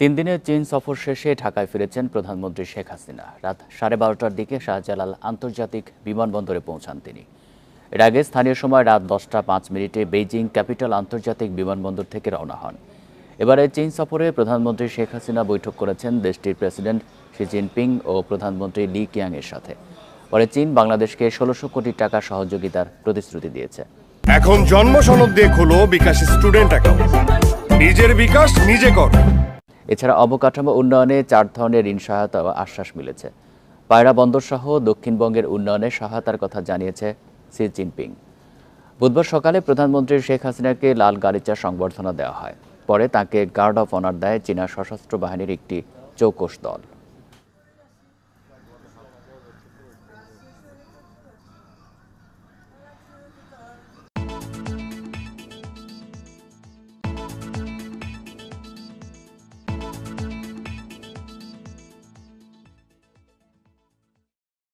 তিন দিনের চীন সফর শেষে ঢাকায় ফিরেছেন প্রধানমন্ত্রী শেখ হাসিনা। রাত সাড়ে বারোটার দিকে শাহজালাল আন্তর্জাতিক বিমানবন্দরে পৌঁছান তিনি। এর আগে স্থানীয় সময় রাত দশটা পাঁচ মিনিটে বেইজিং ক্যাপিটাল আন্তর্জাতিক বিমানবন্দর থেকে রওনা হন। এবারে চীন সফরে প্রধানমন্ত্রী শেখ হাসিনা বৈঠক করেছেন দেশটির প্রেসিডেন্ট শি জিনপিং ও প্রধানমন্ত্রী লি কিয়াং এর সাথে। পরে চীন বাংলাদেশকে ষোলোশো কোটি টাকা সহযোগিতার প্রতিশ্রুতি দিয়েছে। এখন জন্ম সনদ দিয়ে খোলো বিকাশ স্টুডেন্ট অ্যাকাউন্ট। নিজের বিকাশ নিজে কর। এছাড়া অবকাঠামো উন্নয়নে চার ধরনের ঋণ সহায়তা আশ্বাস মিলেছে। পায়রা বন্দর সহ দক্ষিণবঙ্গের উন্নয়নে সহায়তার কথা জানিয়েছে সি জিনপিং। বুধবার সকালে প্রধানমন্ত্রী শেখ হাসিনাকে লাল গালিচা সংবর্ধনা দেওয়া হয়। পরে তাকে গার্ড অফ অনার দেয় চীনা সশস্ত্র বাহিনীর একটি চৌকস দল।